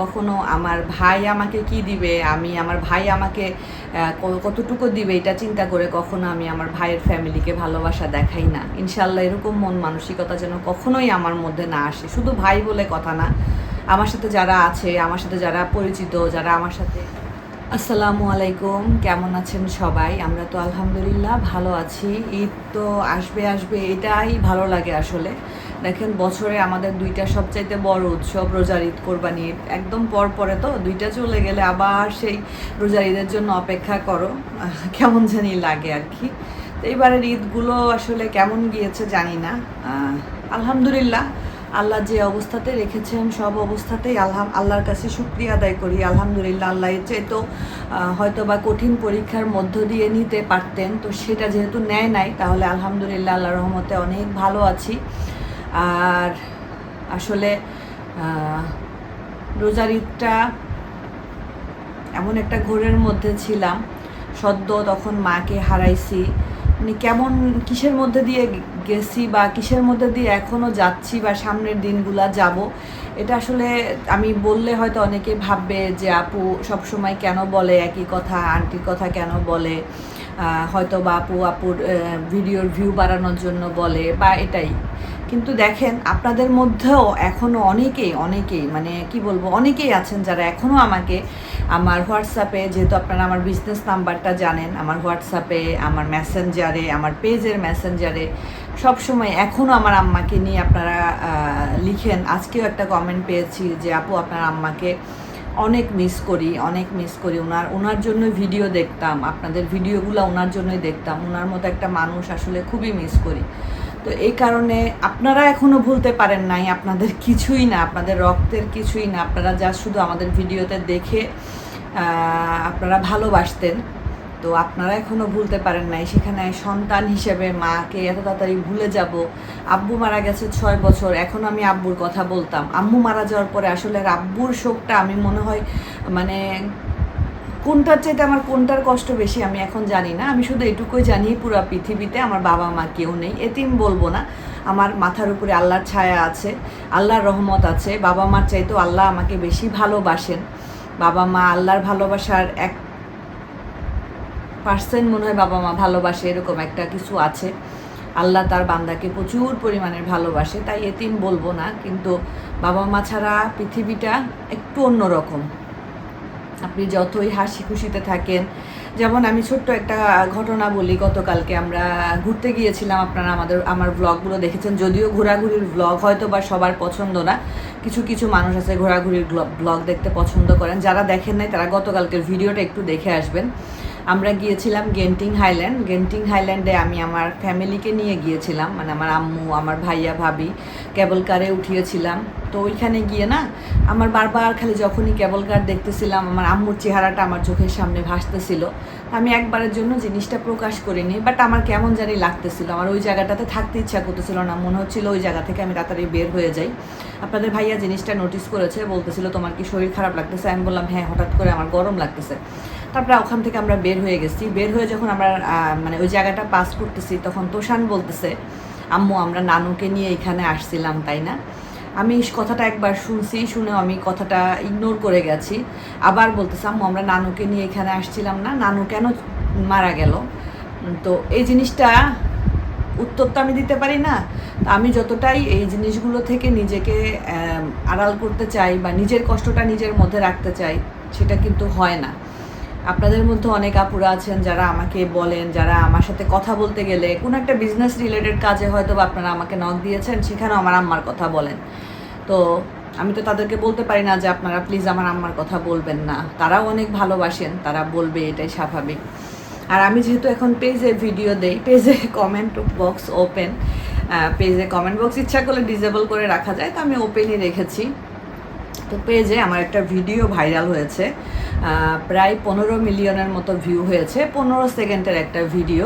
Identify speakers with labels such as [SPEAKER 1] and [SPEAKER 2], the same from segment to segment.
[SPEAKER 1] কখনো আমার ভাই আমাকে কি দিবে? আমি আমার ভাই আমাকে কতটুকু দিবে এটা চিন্তা করে কখনো আমি আমার ভাইয়ের ফ্যামিলিকে ভালোবাসা দেখাই না। ইনশাল্লাহ এরকম মন মানসিকতা যেন কখনোই আমার মধ্যে না আসে। শুধু ভাই বলে কথা না। আমার সাথে যারা আছে, আমার সাথে যারা পরিচিত, যারা আমার সাথে আসসালামু আলাইকুম, কেমন আছেন সবাই? আমরা তো আলহামদুলিল্লাহ ভালো আছি। ঈদ তো আসবে আসবে, এটাই ভালো লাগে আসলে। দেখেন, বছরে আমাদের দুইটা সবচাইতে বড় উৎসব রোজার ঈদ, কোরবানি ঈদ। একদম পর পরে তো, দুইটা চলে গেলে আবার সেই রোজার ঈদের জন্য অপেক্ষা করো। কেমন জানি লাগে আর কি। তো এইবারের ঈদগুলো আসলে কেমন গিয়েছে জানি না। আলহামদুলিল্লাহ আল্লাহ যে অবস্থাতে রেখেছেন, সব অবস্থাতেই আল্লাহ আল্লাহর কাছে শুক্রিয়া আদায় করি। আলহামদুলিল্লাহ, আল্লাহ এর চেয়ে তো হয়তো বা কঠিন পরীক্ষার মধ্য দিয়ে নিতে পারতেন। তো সেটা যেহেতু নেয় নাই, তাহলে আলহামদুলিল্লাহ আল্লাহ রহমতে অনেক ভালো আছি। আর আসলে রোজার ঈদটা এমন একটা ঘোরের মধ্যে ছিলাম। সদ্য তখন মাকে হারাইছি। মানে কেমন কিসের মধ্যে দিয়ে গেছি বা কিসের মধ্যে দিয়ে এখনও যাচ্ছি বা সামনের দিনগুলা যাব, এটা আসলে আমি বললে হয়তো অনেকে ভাববে যে আপু সবসময় কেন বলে একই কথা, আন্টির কথা কেন বলে? হয়তো বা আপু আপুর ভিডিওর ভিউ বাড়ানোর জন্য বলে বা এটাই। কিন্তু দেখেন, আপনাদের মধ্যেও এখনও অনেকেই অনেকেই মানে কি বলব, অনেকেই আছেন যারা এখনও আমাকে, আমার হোয়াটসঅ্যাপে, যেহেতু আপনারা আমার বিজনেস নাম্বারটা জানেন, আমার হোয়াটসঅ্যাপে, আমার মেসেঞ্জারে আমার পেজের মেসেঞ্জারে সবসময় এখনও আমার আম্মাকে নিয়ে আপনারা লিখেন। আজকেও একটা কমেন্ট পেয়েছি যে, আপু, আপনার আম্মাকে অনেক মিস করি, অনেক মিস করি। ওনার ওনার জন্য ভিডিও দেখতাম, আপনাদের ভিডিওগুলো ওনার জন্যই দেখতাম। ওনার মতো একটা মানুষ আসলে খুবই মিস করি। তো এই কারণে আপনারা এখনও ভুলতে পারেন নাই, আপনাদের কিছুই না, আপনাদের রক্তের কিছুই না, আপনারা যা শুধু আমাদের ভিডিওতে দেখে আপনারা ভালোবাসতেন। তো আপনারা এখনও ভুলতে পারেন নাই, সেখানে সন্তান হিসেবে মাকে এত তাড়াতাড়ি ভুলে যাব। আব্বু মারা গেছে ছয় বছর, এখন আমি আব্বুর কথা বলতাম। আম্মু মারা যাওয়ার পরে আসলে আব্বুর শোকটা আমি মনে হয় মানে কোনটার চাইতে আমার কোনটার কষ্ট বেশি আমি এখন জানি না। আমি শুধু এটুকুই জানি, পুরো পৃথিবীতে আমার বাবা মা কেউ নেই। এতিম বলব না, আমার মাথার উপরে আল্লাহর ছায়া আছে, আল্লাহর রহমত আছে। বাবা মার চাইতেও আল্লাহ আমাকে বেশি ভালোবাসেন। বাবা মা আল্লাহর ভালোবাসার এক পার্সেন্ট মনে হয় বাবা মা ভালোবাসে, এরকম একটা কিছু আছে। আল্লাহ তার বান্দাকে প্রচুর পরিমাণের ভালোবাসে, তাই এতিম বলব না। কিন্তু বাবা মা ছাড়া পৃথিবীটা একটু অন্যরকম। আপনি যতই হাসি খুশিতে থাকেন, যেমন আমি ছোট্ট একটা ঘটনা বলি, গতকালকে আমরা ঘুরতে গিয়েছিলাম, আপনারা আমাদের, আমার ব্লগগুলো দেখেছেন, যদিও ঘোরাঘুরির ব্লগ হয়তো বা সবার পছন্দ না, কিছু কিছু মানুষ আছে ঘোরাঘুরির ব্লগ দেখতে পছন্দ করেন, যারা দেখেন নাই তারা গতকালকের ভিডিওটা একটু দেখে আসবেন। আমরা গিয়েছিলাম গেন্টিং হাইল্যান্ড গেন্টিং হাইল্যান্ডে আমি আমার ফ্যামিলিকে নিয়ে গিয়েছিলাম। মানে আমার আম্মু, আমার ভাইয়া, ভাবি কেবল কারে উঠিয়েছিলাম। তো ওইখানে গিয়ে না আমার বারবার খালি যখনই কেবল কার দেখতেছিলাম, আমার আম্মুর চেহারাটা আমার চোখের সামনে ভাসতেছিল। আমি একবারের জন্য জিনিসটা প্রকাশ করিনি বাট আমার কেমন জানি লাগতেছিল। আমার ওই জায়গাটাতে থাকতে ইচ্ছা করতেছিল না। মনে হচ্ছিল ওই জায়গা থেকে আমি তাড়াতাড়ি বের হয়ে যাই। আপনাদের ভাইয়া জিনিসটা নোটিস করেছে, বলতেছিল, তোমার কি শরীর খারাপ লাগতেছে? আমি বললাম হ্যাঁ হঠাৎ করে আমার গরম লাগতেছে। তারপরে ওখান থেকে আমরা বের হয়ে গেছি। বের হয়ে যখন আমরা মানে ওই জায়গাটা পাস করতেছি, তখন তোষান বলতেছে, আম্মু, আমরা নানুকে নিয়ে এখানে আসছিলাম, তাই না? আমি কথাটা একবার শুনছি, শুনেও আমি কথাটা ইগনোর করে গেছি। আবার বলতেছে, আম্মু, আমরা নানুকে নিয়ে এখানে আসছিলাম না, নানু কেন মারা গেল? তো এই জিনিসটা উত্তর তো আমি দিতে পারি না। আমি যতটাই এই জিনিসগুলো থেকে নিজেকে আড়াল করতে চাই বা নিজের কষ্টটা নিজের মধ্যে রাখতে চাই, সেটা কিন্তু হয় না। আপনাদের মধ্যে অনেক আপুরা আছেন যারা আমাকে বলেন, যারা আমার সাথে কথা বলতে গেলে কোনো একটা বিজনেস রিলেটেড কাজে হয়তো বা আপনারা আমাকে নক দিয়েছেন, সেখানেও আমার আম্মার কথা বলেন। তো আমি তো তাদেরকে বলতে পারি না যে আপনারা প্লিজ আমার আম্মার কথা বলবেন না। তারাও অনেক ভালোবাসেন, তারা বলবে এটাই স্বাভাবিক। আর আমি যেহেতু এখন পেজে ভিডিও দেই পেজে কমেন্ট বক্স ওপেন পেজে কমেন্ট বক্স ইচ্ছা করলে ডিসেবল করে রাখা যায়, তো আমি ওপেনই রেখেছি। তো পেজে আমার একটা ভিডিও ভাইরাল হয়েছে। প্রায় পনেরো মিলিয়নের মতো ভিউ হয়েছে। পনেরো সেকেন্ডের একটা ভিডিও।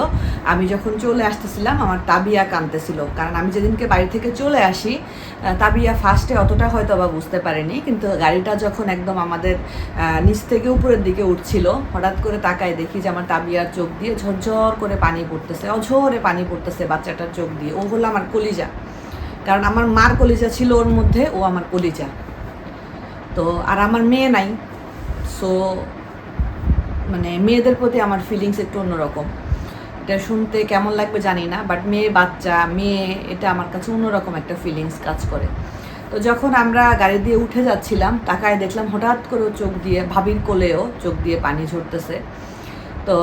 [SPEAKER 1] আমি যখন চলে আসতেছিলাম, আমার তাবিয়া কানতেছিল কারণ আমি যেদিনকে বাড়ি থেকে চলে আসি তাবিয়া ফার্স্টে অতটা হয়তো বা বুঝতে পারেনি। কিন্তু গাড়িটা যখন একদম আমাদের নিচ থেকে উপরের দিকে উঠছিল, হঠাৎ করে তাকায় দেখি যে আমার তাবিয়ার চোখ দিয়ে ঝরঝর করে পানি পড়তেছে। অঝরে পানি পড়তেছে বাচ্চাটার চোখ দিয়ে। ও হলো আমার কলিজা। কারণ আমার মার কলিজা ছিল ওর মধ্যে, ও আমার কলিজা। তো আর আমার মেয়ে নাই সো মানে মেয়েদের প্রতি আমার ফিলিংস একটু অন্যরকম। এটা শুনতে কেমন লাগবে জানি না বাট মেয়ে, বাচ্চা, মেয়ে, এটা আমার কাছে অন্যরকম একটা ফিলিংস কাজ করে। তো যখন আমরা গাড়ি দিয়ে উঠে যাচ্ছিলাম, তাকায় দেখলাম হঠাৎ করে চোখ দিয়ে, ভাবির কোলেও চোখ দিয়ে পানি ঝরতেছে। তো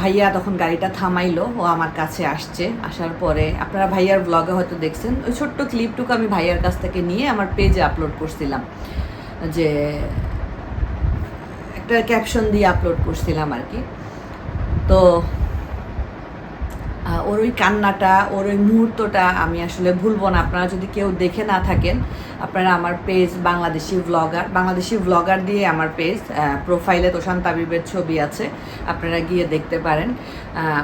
[SPEAKER 1] ভাইয়া তখন গাড়িটা থামাইলো, ও আমার কাছে আসছে। আসার পরে আপনারা ভাইয়ার ব্লগে হয়তো দেখছেন, ওই ছোট্ট ক্লিপটুকু আমি ভাইয়ার কাছ থেকে নিয়ে আমার পেজে আপলোড করছিলাম। যে একটা ক্যাপশন দিয়ে আপলোড করছিলাম আর কি। তো ওর ওই কান্নাটা, ওর ওই মুহূর্তটা আমি আসলে ভুলবো না। আপনারা যদি কেউ দেখে না থাকেন আপনারা আমার page Bangladeshi vlogger Bangladeshi vlogger দিয়ে আমার পেজ প্রোফাইলে তোষান তাবিবের ছবি আছে, আপনারা গিয়ে দেখতে পারেন।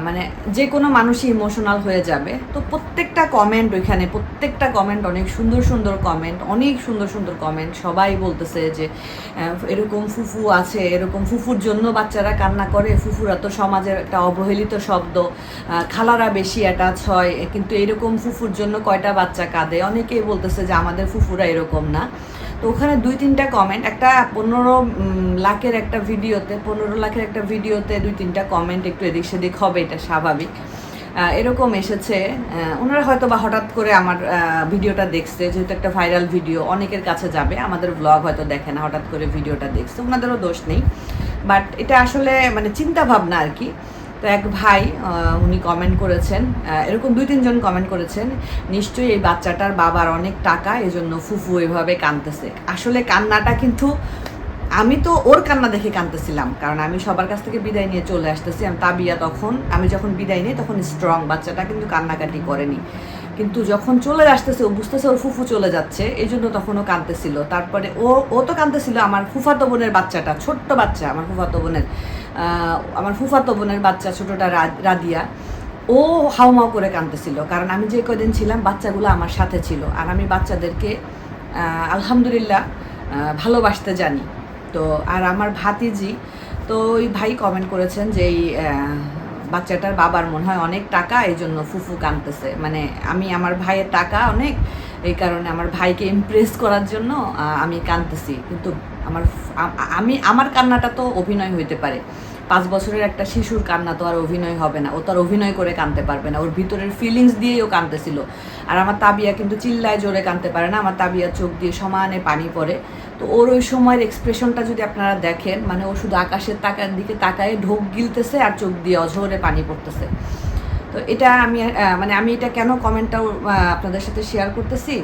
[SPEAKER 1] মানে যে কোনো মানুষই ইমোশনাল হয়ে যাবে। তো প্রত্যেকটা কমেন্ট ওইখানে, প্রত্যেকটা কমেন্ট অনেক সুন্দর সুন্দর কমেন্ট অনেক সুন্দর সুন্দর কমেন্ট সবাই বলতেছে যে এরকম ফুফু আছে, এরকম ফুফুর জন্য বাচ্চারা কান্না করে, ফুফুরা তো সমাজের একটা অবহেলিত শব্দ। খালারা বেশি অ্যাটাচ হয়, কিন্তু এরকম ফুফুর জন্য কয়টা বাচ্চা কাঁদে? অনেকেই বলতেছে যে আমাদের ফুফুরা এরকম না। তো ওখানে দুই তিনটা কমেন্ট একটা পনেরো লাখের একটা ভিডিওতে, পনেরো লাখের একটা ভিডিওতে দুই তিনটা কমেন্ট একটু এদিক সেদিক হবে, এটা স্বাভাবিক। এরকম এসেছে। ওনারা হয়তো বা হঠাৎ করে আমার ভিডিওটা দেখছে, যেহেতু একটা ভাইরাল ভিডিও অনেকের কাছে যাবে, আমাদের ব্লগ হয়তো দেখে না, হঠাৎ করে ভিডিওটা দেখছে, ওনাদেরও দোষ নেই। বাট এটা আসলে মানে চিন্তা ভাবনা আর কি। তো এক ভাই উনি কমেন্ট করেছেন এরকম দুই তিনজন কমেন্ট করেছেন, নিশ্চয়ই এই বাচ্চাটার বাবার অনেক টাকা, এজন্য ফুফু এভাবে কাঁদতেছে। আসলে কান্নাটা কিন্তু আমি তো ওর কান্না দেখে কাঁদতেছিলাম, কারণ আমি সবার কাছ থেকে বিদায় নিয়ে চলে আসতেছি, আমি তাবিয়া তখন, আমি যখন বিদায় নিই তখন স্ট্রং বাচ্চাটা কিন্তু কান্নাকাটি করেনি। কিন্তু যখন চলে আসতেছে, ও বুঝতেছে ওর ফুফু চলে যাচ্ছে এই জন্য তখন ও কাঁদতেছিল। তারপরে ও ও তো কাঁদতেছিল, আমার ফুফাতো বোনের বাচ্চাটা, ছোট্ট বাচ্চা, আমার ফুফাতো বোনের। আমার ফুফাতো বোনের বাচ্চা, ছোটটা রাদিয়া। ও হাউমাউ করে কাঁদতেছিল, কারণ আমি যে কদিন ছিলাম, বাচ্চাগুলো আমার সাথে ছিল। আর আমি বাচ্চাদেরকে আলহামদুলিল্লাহ ভালোবাসতে জানি। তো, আর আমার ভাতিজি, তো ওই ভাই কমেন্ট করেছেন যে এই বাচ্চাটার বাবার মনে হয় অনেক টাকা, এই জন্য ফুফু কাঁদতেছে। মানে আমি আমার ভাইয়ের টাকা অনেক, এই কারণে আমার ভাইকে ইমপ্রেস করার জন্য আমি কাঁদতেছি। কিন্তু আমার আমি, আমার কান্নাটা তো অভিনয় হইতে পারে। পাঁচ বছরের একটা শিশুর কান্না তো আর অভিনয় হবে না। ও তো আর অভিনয় করে কাঁদতে পারবে না। ওর ভিতরের ফিলিংস দিয়েই ও কাঁদতেছিল আর আমার তাবিয়া কিন্তু চিল্লায় জোরে কাঁদতে পারে না। আমার তাবিয়া চোখ দিয়ে সমানে পানি পড়ে। তো ওর ওই সময়ের এক্সপ্রেশনটা যদি আপনারা দেখেন মানে ও শুধু আকাশের তাকার দিকে তাকায়, ঢোক গিলতেছে আর চোখ দিয়ে অঝরে পানি পড়তেছে। তো এটা আমি মানে আমি এটা কেন কমেন্টটাও আপনাদের সাথে শেয়ার করতেছি?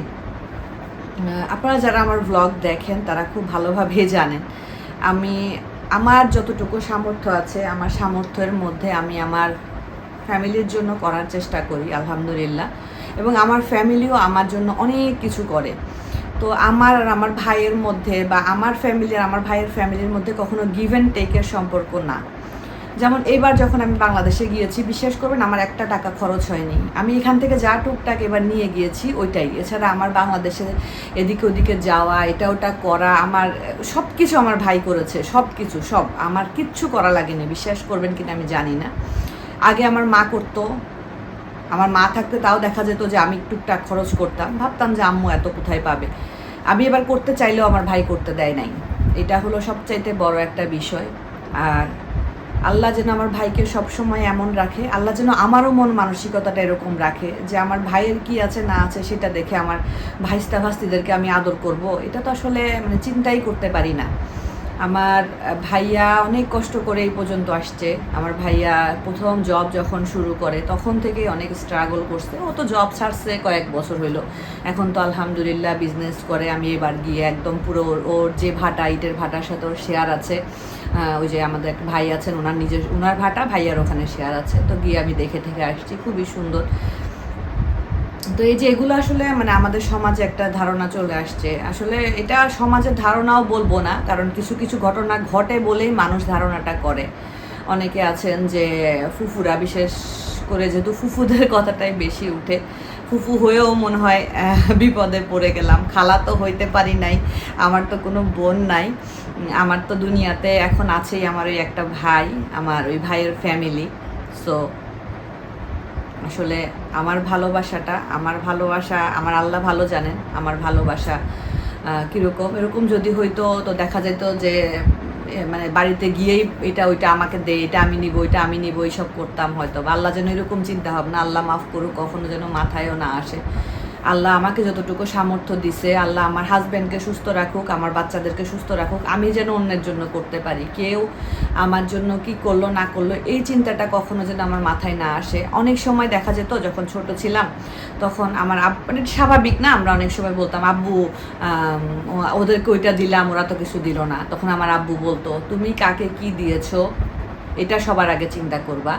[SPEAKER 1] আপনারা যারা আমার ব্লগ দেখেন, তারা খুব ভালোভাবে জানেন। আমি আমার যতটুকু সামর্থ্য আছে, আমার সামর্থ্যের মধ্যে আমি আমার ফ্যামিলির জন্য করার চেষ্টা করি, আলহামদুলিল্লাহ। এবং আমার ফ্যামিলিও আমার জন্য অনেক কিছু করে। তো আমার আর আমার ভাইয়ের মধ্যে বা আমার ফ্যামিলি আর আমার ভাইয়ের ফ্যামিলির মধ্যে কখনো গিভ অ্যান্ড টেকের সম্পর্ক না। যেমন এবার যখন আমি বাংলাদেশে গিয়েছি, বিশ্বাস করবেন আমার একটা টাকা খরচ হয়নি। আমি এখান থেকে যা টুকটাক এবার নিয়ে গিয়েছি, ওইটাই। এছাড়া আমার বাংলাদেশে এদিকে ওদিকে যাওয়া, এটা ওটা করা, আমার সব কিছু আমার ভাই করেছে সব কিছু সব। আমার কিচ্ছু করা লাগেনি, বিশ্বাস করবেন কিনা আমি জানি না। আগে আমার মা করতো, আমার মা থাকতে তাও দেখা যেত যে আমি টুকটাক খরচ করতাম। ভাবতাম যে আম্মু এত কোথায় পাবে? আমি এবার করতে চাইলেও আমার ভাই করতে দেয় নাই। এটা হলো সবচাইতে বড় একটা বিষয়। আর আল্লাহ যেন আমার ভাইকে সবসময় এমন রাখে, আল্লাহ যেন আমারও মন মানসিকতাটা এরকম রাখে যে আমার ভাইয়ের কি আছে, না আছে সেটা দেখে আমার ভাইস্তা ভাস্তিদেরকে আমি আদর করব। এটা তো আসলে মানে চিন্তাই করতে পারি না। আমার ভাইয়া অনেক কষ্ট করে এই পর্যন্ত আসছে। আমার ভাইয়া প্রথম জব যখন শুরু করে, তখন থেকে অনেক স্ট্রাগল করছে। ও তো জব ছাড়ছে কয়েক বছর হইল। এখন তো আলহামদুলিল্লাহ বিজনেস করে, আমি এবার গিয়ে একদম পুরো ওর যে ভাটা, ইটের ভাটার সাথে ওর শেয়ার আছে। ওই যে আমাদের এক ভাই আছেন, ওনার নিজের, ওনার ভাটা, ভাইয়ার ওখানে শেয়ার আছে। তো গিয়ে আমি দেখে থেকে আসছি, খুবই সুন্দর। তো এই যে এগুলো আসলে মানে আমাদের সমাজে একটা ধারণা চলে আসছে। আসলে এটা সমাজের ধারণাও বলব না, কারণ কিছু কিছু ঘটনা ঘটে বলেই মানুষ ধারণাটা করে। অনেকে আছেন যে ফুফুরা, বিশেষ করে যেহেতু ফুফুদের কথাটাই বেশি উঠে, ফুফু হয়েও মনে হয় বিপদে পড়ে গেলাম। খালা তো হইতে পারি নাই, আমার তো কোনো বোন নাই। আমার তো দুনিয়াতে এখন আছেই আমার ওই একটা ভাই, আমার ওই ভাইয়ের ফ্যামিলি সো আসলে আমার ভালোবাসাটা, আমার ভালোবাসা, আমার আল্লাহ ভালো জানেন, আমার ভালোবাসা কীরকম? এরকম যদি হইতো, তো দেখা যেত যে মানে বাড়িতে গিয়েই এটা ওইটা আমাকে দে, এটা আমি নিব এটা আমি নিবো, এইসব করতাম হয়তো বা। আল্লাহ যেন এরকম চিন্তা ভাবনা আল্লাহ মাফ করুক, কখনো যেন মাথায়ও না আসে। আল্লাহ আমাকে যতটুকু সামর্থ্য দিছে, আল্লাহ আমার হাজব্যান্ডকে সুস্থ রাখুক, আমার বাচ্চাদেরকে সুস্থ রাখুক, আমি যেন অন্যের জন্য করতে পারি। কেউ আমার জন্য কি করল, না করল, এই চিন্তাটা কখনো যেন আমার মাথায় না আসে। অনেক সময় দেখা যেত, যখন ছোট ছিলাম, তখন আমার মানে স্বাভাবিক না, আমরা অনেক সময় বলতাম, আব্বু ওদেরকে ওইটা দিলাম, ওরা তো কিছু দিল না। তখন আমার আব্বু বলতো, তুমি কাকে কি দিয়েছ? এটা সবার আগে চিন্তা করবা।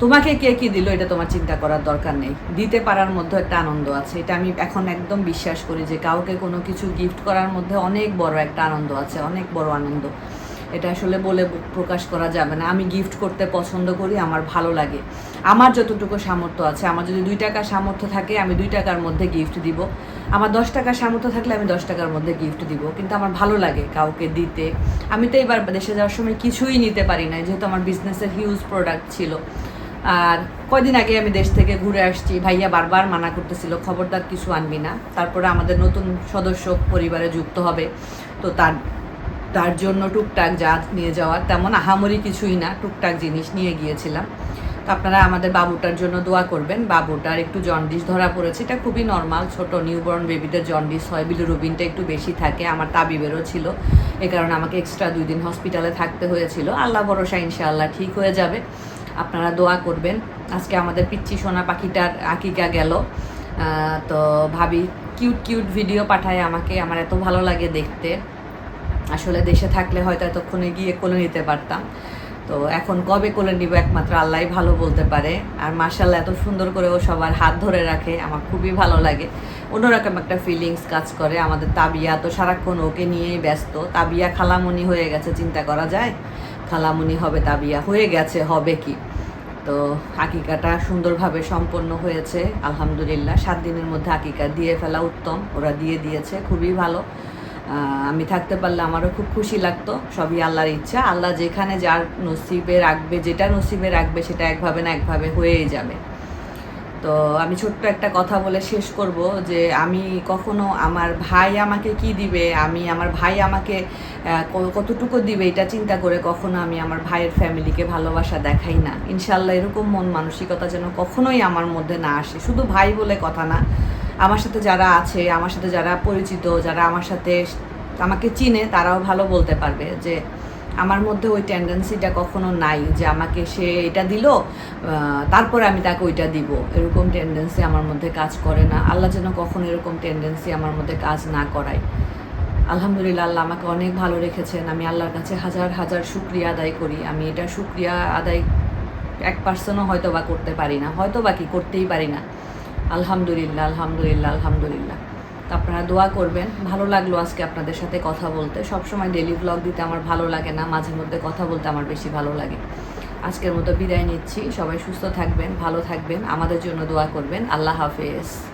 [SPEAKER 1] তোমাকে কে কি দিল এটা তোমার চিন্তা করার দরকার নেই। দিতে পারার মধ্যে একটা আনন্দ আছে। এটা আমি এখন একদম বিশ্বাস করি যে কাউকে কোনো কিছু গিফট করার মধ্যে অনেক বড় একটা আনন্দ আছে, অনেক বড় আনন্দ। এটা আসলে বলে প্রকাশ করা যাবে না। আমি গিফট করতে পছন্দ করি, আমার ভালো লাগে। আমার যতটুকু সামর্থ্য আছে, আমার যদি দুই টাকার সামর্থ্য থাকে, আমি দুই টাকার মধ্যে গিফট দিব। আমার দশ টাকার সামর্থ্য থাকলে আমি দশ টাকার মধ্যে গিফট দিব। কিন্তু আমার ভালো লাগে কাউকে দিতে। আমি তো এবার দেশে যাওয়ার সময় কিছুই নিতে পারি না যেহেতু আমার বিজনেসের হিউজ প্রোডাক্ট ছিল। আর কয়দিন আগে আমি দেশ থেকে ঘুরে আসছি, ভাইয়া বারবার মানা করতেছিল, খবরদার কিছু আনবি না। তারপরে আমাদের নতুন সদস্য পরিবারে যুক্ত হবে। তো তার তার জন্য টুকটাক যা নিয়ে যাওয়ার তেমন আহামরি কিছুই না, টুকটাক জিনিস নিয়ে গিয়েছিলাম। তো আপনারা আমাদের বাবুটার জন্য দোয়া করবেন। বাবুটার একটু জন্ডিস ধরা পড়েছে, এটা খুবই নর্মাল ছোট নিউবর্ন বেবিদের জন্ডিস হয় বিলিরুবিনটা একটু বেশি থাকে, আমার তাবিবেরও ছিল। এ কারণে আমাকে এক্সট্রা দুই দিন হসপিটালে থাকতে হয়েছিল। আল্লাহ ভরসা, ইনশাআল্লাহ ঠিক হয়ে যাবে। আপনারা দোয়া করবেন। আজকে আমাদের পিচ্ছি সোনা পাখিটার আকিকা গেল। তো ভাবি কিউট কিউট ভিডিও পাঠায় আমাকে। আমার এত ভালো লাগে দেখতে। আসলে দেশে থাকলে হয়তো এতক্ষণে গিয়ে কোলে নিতে পারতাম। তো এখন কবে কোলে নিব একমাত্র আল্লাহই ভালো বলতে পারে। আর মার্শাল্লাহ এত সুন্দর করে ও সবার হাত ধরে রাখে, আমার খুবই ভালো লাগে। অন্যরকম একটা ফিলিংস কাজ করে। আমাদের তাবিয়া তো সারাক্ষণ ওকে নিয়েই ব্যস্ত। তাবিয়া খালামুনি হয়ে গেছে, চিন্তা করা যায়? খালামুনি হবে তাবিয়া। হয়ে গেছে, হবে কি? তো আকিকাটা সুন্দরভাবে সম্পন্ন হয়েছে, আলহামদুলিল্লাহ। সাত দিনের মধ্যে আকিকা দিয়ে ফেলা উত্তম, ওরা দিয়ে দিয়েছে, খুবই ভালো। আমি থাকতে পারলে আমারও খুব খুশি লাগতো, সবই আল্লাহর ইচ্ছা। আল্লাহ যেখানে যার নসিবে রাখবে, যেটা নসিবে রাখবে সেটা একভাবে না একভাবে হয়েই যাবে। তো আমি ছোট্ট একটা কথা বলে শেষ করব যে আমি কখনো আমার ভাই আমাকে কি দিবে? আমি আমার ভাই আমাকে কতটুকু দিবে এটা চিন্তা করে কখনো আমি আমার ভাইয়ের ফ্যামিলিকে ভালোবাসা দেখাই না। ইনশাল্লাহ এরকম মন মানসিকতা যেন কখনোই আমার মধ্যে না আসে। শুধু ভাই বলে কথা না, আমার সাথে যারা আছে, আমার সাথে যারা পরিচিত, যারা আমার সাথে আমাকে চিনে তারাও ভালো বলতে পারবে যে আমার মধ্যে ওই টেন্ডেন্সিটা কখনো নাই যে আমাকে সে এটা দিল তারপরে আমি তাকে ওইটা দিব। এরকম টেন্ডেন্সি আমার মধ্যে কাজ করে না। আল্লাহ যেন কখনো এরকম টেন্ডেন্সি আমার মধ্যে কাজ না করায়। আলহামদুলিল্লাহ, আল্লাহ আমাকে অনেক ভালো রেখেছেন। আমি আল্লাহর কাছে হাজার হাজার শুক্রিয়া আদায় করি। আমি এটা শুক্রিয়া আদায় এক পার্সেন্টও হয়তো বা করতে পারি না। হয়তো বা কি, করতেই পারি না। আলহামদুলিল্লাহ আলহামদুলিল্লাহ আলহামদুলিল্লাহ। তো আপনারা দোয়া করবেন। ভালো লাগল আজকে আপনাদের সাথে কথা বলতে। সবসময় ডেলি ব্লগ দিতে আমার ভালো লাগে না, মাঝে মধ্যে কথা বলতে আমার বেশি ভালো লাগে। আজকের মতো বিদায় নিচ্ছি। সবাই সুস্থ থাকবেন, ভালো থাকবেন। আমাদের জন্য দোয়া করবেন। আল্লাহ হাফেজ।